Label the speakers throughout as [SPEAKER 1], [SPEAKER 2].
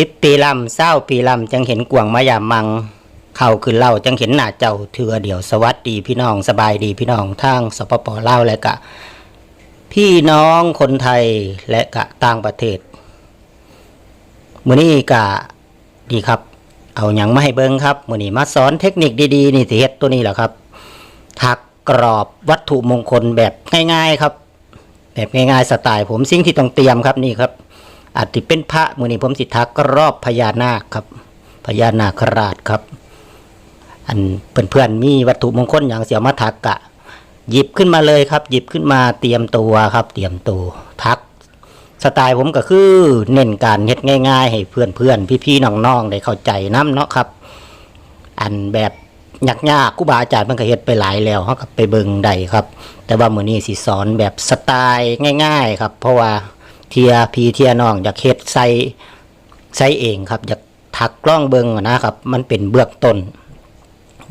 [SPEAKER 1] สิบปีลำเศร้าปีลำจังเห็นกวางมายามมัง เข้าขึ้นเล่าจังเห็นหน้าเจ้าเถือเดียวสวัสดีพี่น้องสบายดีพี่น้องทางสปปเล่าและกะ พี่น้องคนไทยและกะต่างประเทศมือนี้กะดีครับ เอาหยังมาให้เบิ่งครับมือนี้มาสอนเทคนิคดีๆนี่สิเฮ็ดตัวนี้แหละครับ ถักกรอบวัตถุมงคลแบบง่าย ๆครับ แบบง่ายๆสไตล์ผมสิ่งที่ต้องเตรียมครับนี่ครับ อาจจะเป็นพระมือนี้ผมสิทักรอบพญานาคครับพญานาคราชครับ อันเพื่อนๆมีวัตถุมงคลอย่างเสียมาทักกะ หยิบขึ้นมาเลยครับ หยิบขึ้นมาเตรียมตัวครับ เตรียมตัวทัก สไตล์ผมก็คือเน้นการเฮ็ดง่าย ๆ ให้เพื่อนๆพี่ๆน้องๆได้เข้าใจน้ำเนาะครับ อันแบบยากๆครูบาอาจารย์มันก็เฮ็ดไปหลายแล้วเขาก็ไปเบิ่งได้ครับ แต่ว่ามื้อนี้สิสอนแบบสไตล์ง่าย ๆ ครับ เพราะว่า เทียพีเทียน้องอยากเฮ็ดใส่ใส่เองครับอยากทักกล้องเบิงนะครับ มันเป็นเบื้องต้น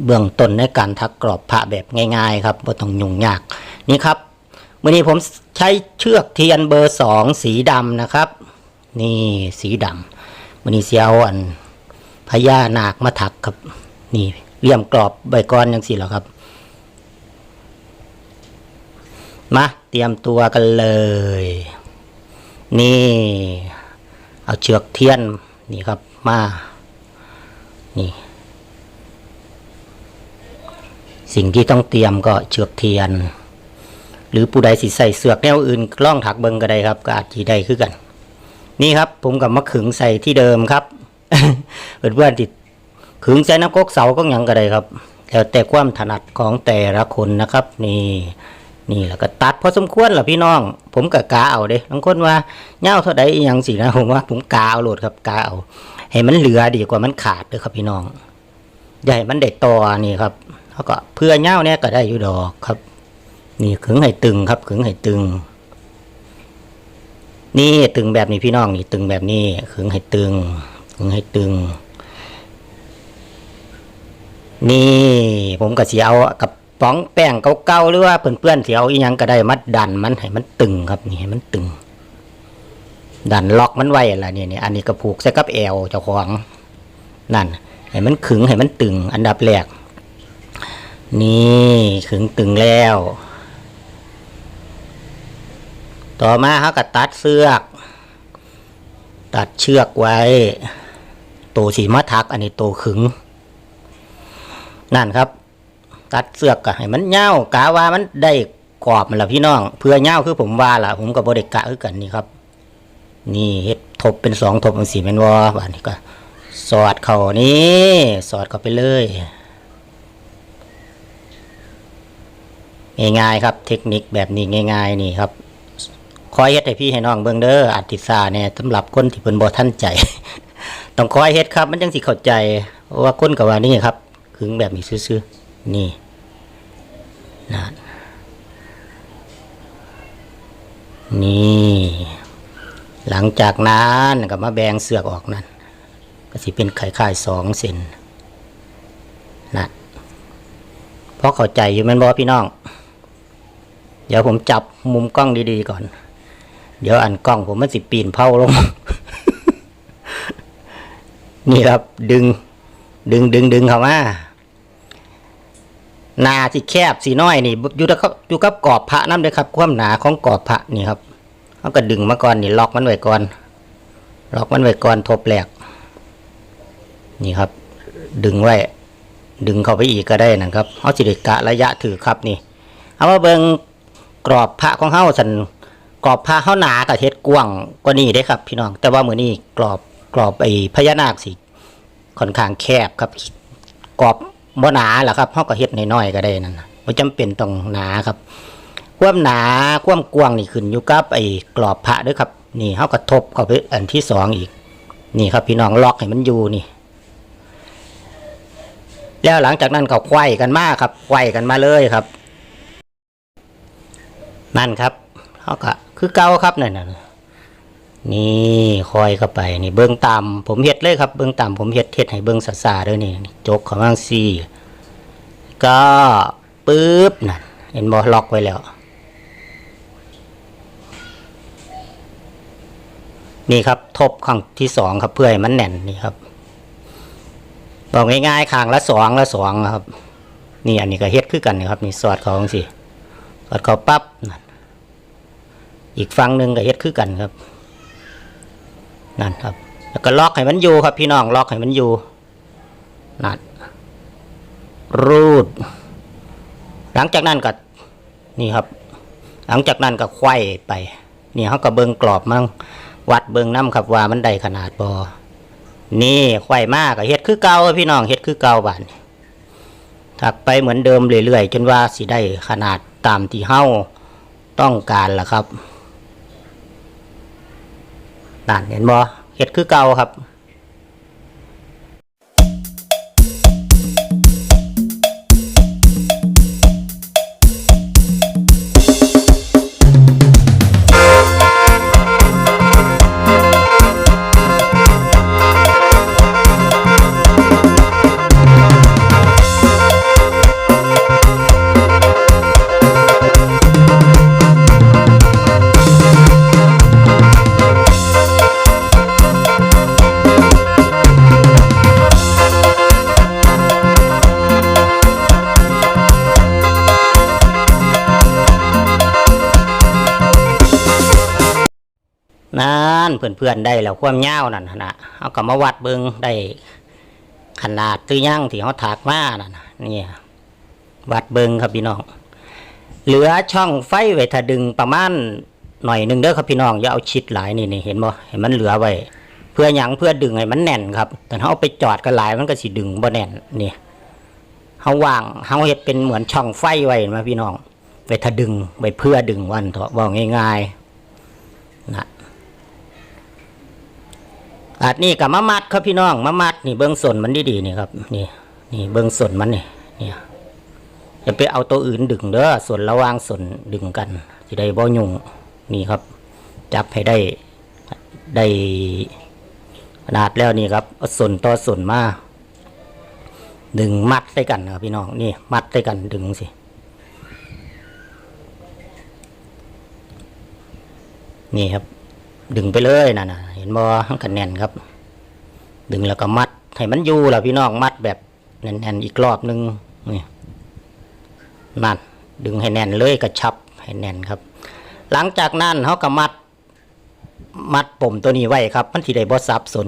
[SPEAKER 1] เบื้องต้นในการทักกรอบพระแบบง่าย ๆ ครับบ่ต้องยุ่งยากนี่ครับมื้อนี้ผมใช้เชือกเทียนเบอร์สองสีดำนะครับ นี่สีดำมื้อนี้เสียเอาอันพญานาคมาถักครับ นี่เลี่ยมกรอบใบก้อนยังสิเหรอครับ มาเตรียมตัวกันเลย นี่เอาเชือกเทียนนี่ครับมานี่ สิ่งที่ต้องเตรียมก็เชือกเทียน หรือผู้ใดสิใส่เสือกแนวอื่นล่องถักเบิงก็ได้ครับก็อาจจีได้คือกัน นี่ครับ ผมกับมะขึงใส่ที่เดิมครับเพื่อนๆติดขึงใส่น้ำก๊กเสาก็ยังก็ได้ครับแล้วแต่ความถนัดของแต่ละคนนะครับ นี่ นี่แล้วก็ตัดพอสมควรล่ะพี่น้อง ผมก็กาเอาเด้บางคนว่าเงาเท่าใดอหยังสินะผมว่าผมกาเอาโหลดครับกาเอาให้มันเหลือดีกว่ามันขาดเด้อครับพี่น้องอย่าให้มันได้ต่อนี่ครับแล้วก็เพื่อเงาเนี่ยก็ได้อยู่ดอกครับ นี่ขึงให้ตึงครับขึงให้ตึง นี่ตึงแบบนี้พี่น้องนี่ตึงแบบนี้ขึงให้ตึงขึงให้ตึงนี่ผมก็สิเอากับ ปองแป้งเก่าๆหรือว่าเพื่อนๆสิเอาอีหยังก็ได้มัดดันมันให้มันตึงครับนี่ให้มันตึง ดันล็อกมันไว้ละนี่นี่อันนี้ก็ผูกใส่กับแอวเจ้าของนั่นให้มันขึงให้มันตึง อันดับแรกนี่ขึงตึงแล้ว ต่อมาเขาก็ตัดเสือกตัดเชือกไว้ตัวสีมาทัก อันนี้ตัวขึง นั่นครับ ตัดเสือกก็ให้มันเงากะว่ามันได้กรอบมันละพี่น้อง เพื่อเงาคือผมว่าล่ะ ผมกับบริกะคือกันนี่ครับ นี่เฮ็ดทบเป็นสองทบเป็นสี่เป็นวอบานนี้ก็ สอดเขานี่สอดเข้าไปเลยง่ายๆครับ เทคนิคแบบนี้ง่าย ๆ นี่ครับคอยเฮ็ดให้พี่ให้น้องเบิ่งเด้ออัติซาเนี่ยสำหรับคนที่เพิ่นบ่ทันใจ ต้องคอยเฮ็ดครับ มันจังสิเข้าใจว่าคนก็ว่านี่ครับขึงแบบนี้ซื่อๆ นี่นะนี่ หลังจากนั้นก็มาแบ่งเสือกออกนั่นก็สิเป็นไข่ไข่สองเซนนะเพราะเข้าใจอยู่แมันบอพี่น้อง เดี๋ยวผมจับมุมกล้องดีๆก่อน เดี๋ยวอันกล้องผมมันสิปีนเผาลง นี่ครับดึง ดึงดึงดึงเข้ามา นาสิแคบสีน้อยนี่อยู่กับอยู่กับกรอบพระน้ำเลยครับความหนาของกรอบพระนี่ครับเขาก็ดึงมาก่อนนี่ล็อกมันไว้ก่อนล็อกมันไว้ก่อนทบแหลกนี่ครับ ดึงไว้ ดึงเข้าไปอีกก็ได้นะครับเขาสิเดกะระยะถือครับนี่ เอามาเบิงกรอบพระของเฮาสันกรอบพระเฮาหนากับเฮ็ดกว้างกว่านี้ได้ครับ พี่น้อง แต่ว่ามือนี้กรอบกรอบไอ้พญานาคสิค่อนข้างแคบครับ กรอบ บ่หนาแหละครับเฮาก็เฮ็ดน้อยๆก็ได้นั่นน่ะบ่จำเป็นต้องหนาครับ ความหนาความกว้างนี่ขึ้นอยู่กับไอ้กรอบพระด้วยครับ นี่เฮาก็ทบเข้าไปอันที่สองอีก นี่ครับ พี่น้องล็อกให้มันอยู่นี่ แล้วหลังจากนั้นก็ไขว้กันมาครับไขว้กันมาเลยครับ นั่นครับเขาก็คือเก่าครับนั่นน่ะ นี่คอยเข้าไปนี่เบื้องต่ำผมเฮ็ดเลยครับเบื้องต่ำผมเฮ็ดเฮ็ดให้เบื้องสาสาด้วยนี่จกของมังซีก็ปึ๊บนั่นเห็นบอล็อกไว้แล้ว นี่ครับทบครั้งที่สองครับเพื่อให้มันแน่นนี่ครับ บอกง่ายๆข้างละสองละสองครับ นี่อันนี้ก็เฮ็ดคือกันนะครับ นี่สอดขาจังสิสอดเขาปั๊บนั่นอีกฝั่งหนึ่งก็เฮ็ดคือกันครับ นั่นครับ แล้วก็ล็อกให้มันอยู่ครับ พี่น้องล็อกให้มันอยู่นั่นรูด หลังจากนั้นก็นี่ครับ หลังจากนั้นก็ไขว้ไปนี่เขาก็เบิงกรอบมั่งวัดเบิงน้ำครับว่ามันได้ขนาดบอนี่ไขว้มากก็เฮ็ดคือเก่าพี่น้องเฮ็ดคือเก่าบ้านถักไปเหมือนเดิมเรื่อยๆจนว่าสิได้ขนาดตามที่เฮาต้องการล่ะครับ นั่นเห็นบ่เห็ดคือเก่าครับ นั่นเพื่อนๆได้แล้วความยาวนั่นนะเอาก็มาวัดเบิงได้ขนาดตื้อย่างที่เขาถากมานั่นน่ะนี่วัดเบิงครับพี่น้อง เหลือช่องไฟไว้ถ้าดึงประมาณหน่อยหนึ่งเด้อครับพี่น้องอย่าเอาชิดหลายนี่นี่เห็นบ่เห็นมันเหลือไว้เพื่อหยังเพื่อดึงให้มันแน่นครับ แต่ถ้าเอาไปจอดกันหลายมันก็สิดึงบ่แน่นนี่เฮาว่างเฮาเฮ็ดเป็นเหมือนช่องไฟไว้มาพี่น้องไว้ถ้าดึงไว้เพื่อดึงวันเถอะบอกง่ายๆนะ อาจนี่กับมะมัดครับพี่น้องมะมัดนี่เบิ้องส่วนมันดีๆนี่ครับนี่นี่เบิ้องส่วนมันนี่เนี่ยอย่าไปเอาตัวอื่นดึงเด้อส่วนระวางส่วนดึงกันจะได้บ่ยุ่งนี่ครับ จับให้ได้ได้ขนาดแล้วนี่ครับส่วนต่อส่วนมาดึงมัดใส่กันนะครับพี่น้องนี่มัดใส่กันดึงสินี่ครับ ดึงไปเลยนะนะเห็นบ่มันก็แน่นครับ ดึงแล้วก็มัดให้มันอยู่แล้วพี่น้องมัดแบบแน่นๆอีกรอบนึงนี่นั่นดึงให้แน่นเลยกระชับให้แน่นครับ หลังจากนั้นเขาก็มัด มัดปมตัวนี้ไว้ครับ มันที่ได้บ่สับสน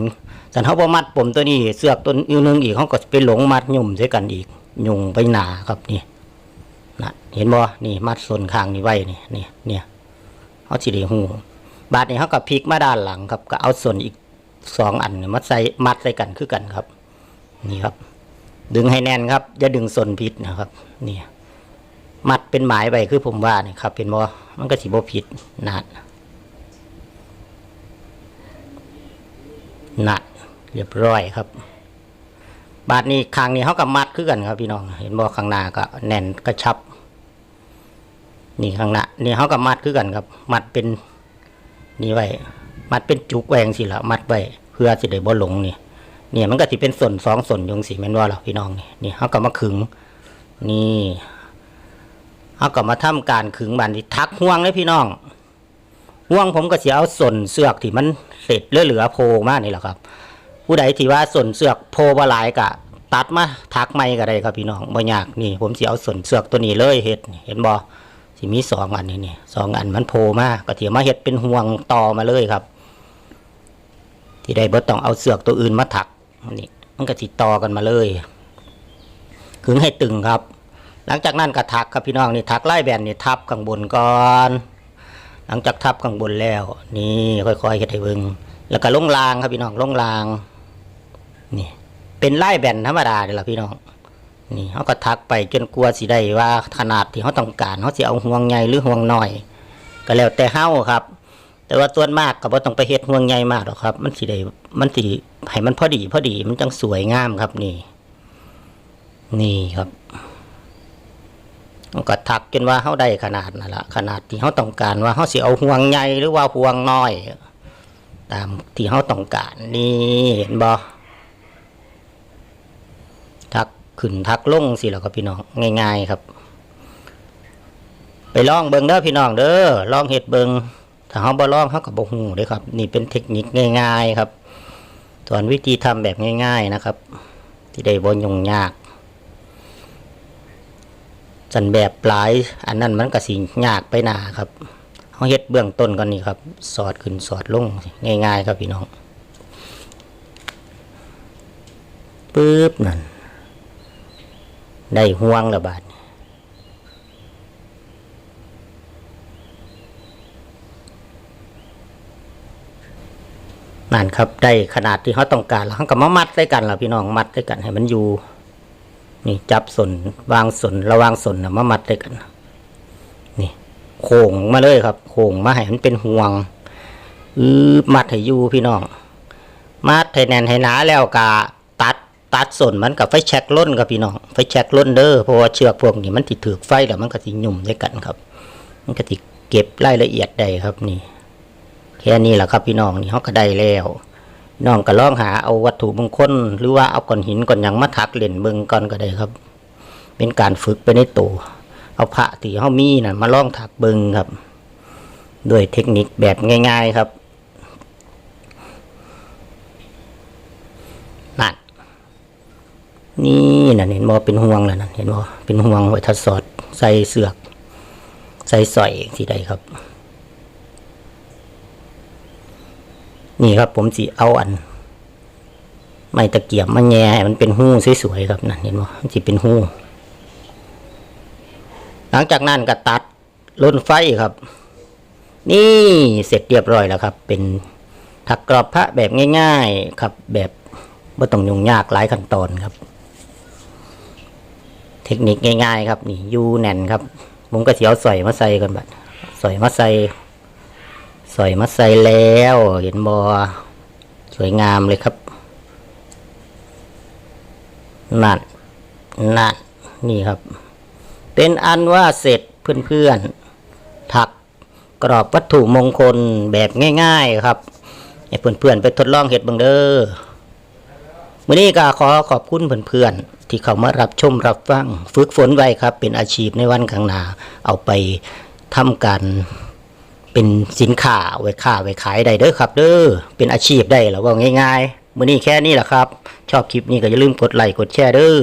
[SPEAKER 1] สันเขาบ่มัดปมตัวนี้เสือกตัวอีกนึงอีกเขาก็ไปหลงมัดยุ่มใส่กันอีกยุ่งไปหนาครับนี่นะเห็นบ่นี่มัดส่วนข้างนี้ไว้นี่นี่เนี่ยเขาสิได้หู บาดนี้เขาก็พลิกมาด้านหลังครับ ก็เอาส่วนอีกสองอันเนี่ยมาใส่มัดใส่กันคือกันครับ นี่ครับ ดึงให้แน่นครับอย่าดึงส่วนผิดนะครับนี่มัดเป็นหมายไปคือผมว่านี่ครับเป็นบอมันก็สีบผิดนัดนัดเรียบร้อยครับ บาดนี้คางนี้เขากับมัดคือกันครับ พี่น้อง เห็นบอข้างหน้าก็แน่นกระชับ นี่ข้างหน้านี่เขากับมัดคือกันครับ มัดเป็น นี่ไว้ มัดเป็นจุกแหวงสิละมัดไว้เพื่อสิได้บ่หลงนี่เนี่ยมันก็สิเป็นส่วนสองส่วนยงสิแม่นว่าหรอพี่น้องนี่นี่เขาก็มาขึง นี่เขาก็มาทำการขึงบันที่ทักห่วงเลยพี่น้องห่วงผมก็เสิเอาส่วนเสือกที่มันเสร็จเหลือๆโพมานี่แหละครับ ผู้ใดที่ว่าส่วนเสือกโพบหลายกะ ตัดมาทักไม่ก็ได้ครับพี่น้องบ่ยากนี่ ผมเสิเอาส่วนเสือกตัวนี้เลยเฮ็ดเห็นบ่ สิมีสองอันนี่นี่สองอันมันโผล่มาก็เถียมาเฮ็ดเป็นห่วงต่อมาเลยครับ ที่ได้บ่ต้องเอาเสือกตัวอื่นมาถักนี่มันก็สิต่อกันมาเลยขึงให้ตึงครับ หลังจากนั้นก็ถักครับพี่น้องนี่ถักไล่แบนนี่ทับข้างบนก่อน หลังจากทับข้างบนแล้ว นี่ค่อยๆเฮ็ดให้เบิงแล้วก็ลงรางครับพี่น้องลงรางนี่เป็นไล่แบนธรรมดาเด้อล่ะพี่น้อง นี่เขาก็ทักไปจนกลัวสิได้ว่าขนาดที่เขาต้องการเขาสิเอาห่วงใหญ่หรือห่วงน้อย ก็แล้วแต่เฮาครับ แต่ว่าส่วนมากก็บ่ต้องไปเฮ็ดห่วงใหญ่มากหรอกครับ มันสิได้มันสิให้มันพอดีพอดีมันจังสวยงามครับนี่ นี่ครับก็ทักจนว่าเขาได้ขนาดนั่นละขนาดที่เขาต้องการว่าเขาสิเอาห่วงใหญ่หรือว่าห่วงน้อย ตามที่เขาต้องการนี่เห็นบ่ ทัก ขึ้นทักลงสิแล้วก็พี่น้องง่าย ๆ ครับ ไปลองเบิงเด้อพี่น้องเด้อลองเห็ดเบิงถ้าเฮาบ่ลองเฮาก็บ่ฮู้เด้ครับ นี่เป็นเทคนิคง่าย ๆ ครับสอนวิธีทำแบบง่าย ๆนะครับ ที่ได้บ่ยุ่งยากสันแบบปลาย อันนั้นมันก็สิยากไปหนาครับเฮาเฮ็ดเบื้องต้นก่อนนี่ครับ สอดขึ้นสอดลงง่าย ๆ ครับพี่น้องปึ๊บนั่น ได้ห่วงระบาดนั่นครับได้ขนาดที่เขาต้องการแล้วเขาก็มามัดใส่กันล่ะพี่น้องมัดใส่กันให้มันอยู่ นี่จับส่วนวางส่วนระวางส่วนนะมามัดใส่กัน นี่โค้งมาเลยครับโค้งมาให้มันเป็นห่วงอือมัดให้อยู่พี่น้องมัดให้แน่นให้หนาแล้วกา ตัดส่วนมันกับไฟแช็กล้นกับพี่น้องไฟแช็กล้นเด้อเพราะว่าเชือกพวกนี้มันติดถือไฟแล้วมันก็สิหยุ่มด้วยกันครับ มันก็ติเก็บรายละเอียดได้ครับนี่ แค่นี้แหละครับพี่น้องนี่เขาก็ได้แล้วน้องก็ลองหาเอาวัตถุมงคลหรือว่าเอาก้อนหินก้อนยังมาทักเล่นเบิ่งก่อนก็ได้ครับ เป็นการฝึกไปในตัวเอาพระที่เขามีน่ะมาลองทักเบิ่งครับ ด้วยเทคนิคแบบง่าย ๆ ครับนั่น นี่น่ะเห็นบ่เป็นห่วงแล้วนั่นเห็นบ่เป็นห่วงไว้ทัดสอดใส่เสือก ใส่สร้อยที่ใดครับ นี่ครับผมสิเอาอัน ไม้ตะเกียบมาแง่มันเป็นหู้สวยๆครับนั่นเห็นไหมมันสิเป็นหู้หลังจากนั้นก็ตัดล้นไฟครับ นี่เสร็จเรียบร้อยแล้วครับ เป็นถักกรอบพระแบบง่าย ๆ ครับแบบไม่ต้องยุ่งยากหลายขั้นตอนครับ ทคนิคง่ายๆ ครับนี่ยูแน่นครับ ผมก็เสียวสอยมาใส่กันบัดสอยมาใส่สอยมาใส่แล้ว เห็นบอสวยงามเลยครับนั่นนั่นนี่ครับ เป็นอันว่าเสร็จเพื่อนๆถักกรอบวัตถุมงคลแบบง่าย ๆ ครับให้เพื่อนๆไปทดลองเห็ดบังเด้อวันนี้ก็ขอขอบคุณเพื่อนๆ ที่เขามารับชมรับฟังฝึกฝนไว้ครับ เป็นอาชีพในวันข้างหน้าเอาไปทำการเป็นสินค้าไว้ค้าไว้ขายได้เด้อครับเด้อเป็นอาชีพได้แล้วก็ง่ายๆมื้อนี้แค่นี้แหละครับ ชอบคลิปนี้ก็อย่าลืมกดไลค์กดแชร์เด้อ